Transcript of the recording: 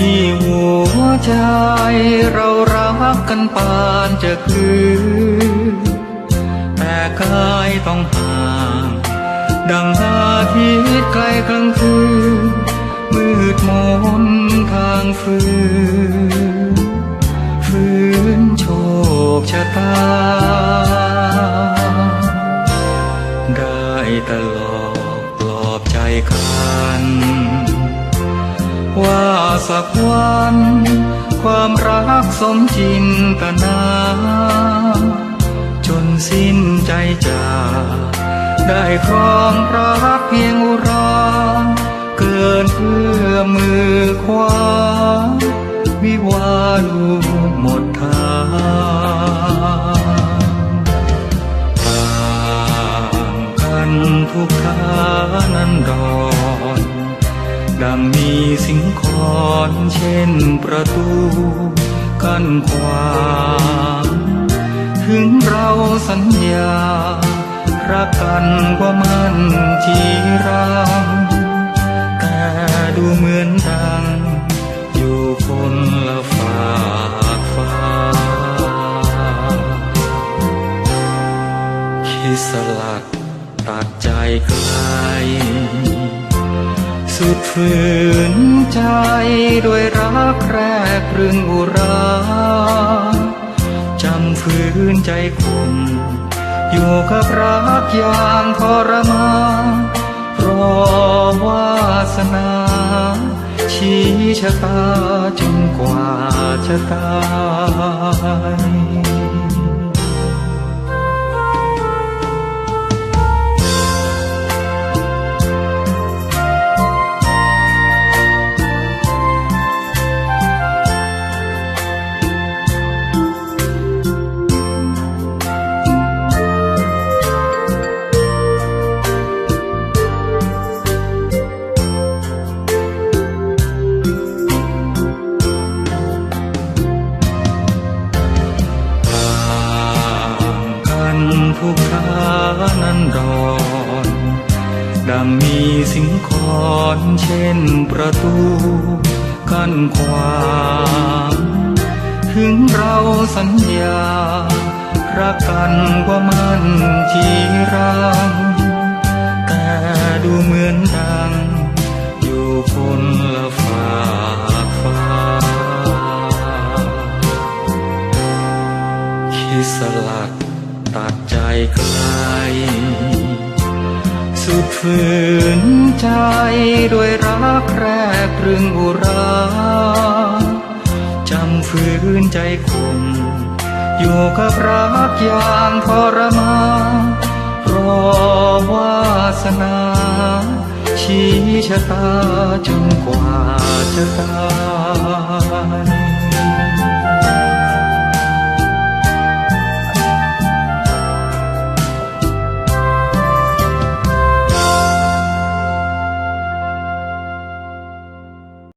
ที่หัวใจเรารักกันปานจะคืนแต่กายต้องห่าง ดังอาทิตย์ไกลกลางคืนมืดมนทางฟืนฟื้นโชคชะตา ได้ตลอดปลอบใจคันว่า สักวัน ความรักสมจินตนา จนสิ้นใจจาก ได้ครองรักเพียงอุรา เกินเพื่อมือขวาวิวาลูหมดทางต่างกันทุกขานั้นดอนดังมีสิงค อนเช่นประตูกั้นขวางถึงเราสัญญา รักกันว่ามันจีรังแต่ดูเหมือนดัง อยู่คนละฝากฟ้าคิดสลัดตัดใจไกล สุดฝืนใจด้วยรักแรกเรื่องอุราจำฝืนใจคุณอยู่กับรักอย่างทรมานรอวาสนา ชี้ชะตาจนกว่าจะตาย กันทุกขานั้นรอน ดังมีสิงคอนเช่นประตูกั้นขวางถึงเราสัญญารักกันว่ามันจีรังแต่ดูเหมือนดัง อยู่คนละฝ สุดฝืนใจด้วยรักแรกเรื่องอุราจำฝืนใจคุณอยู่กับรักอย่างทรมานรอวาสนา ชี้ชะตาจนกว่าจะตาย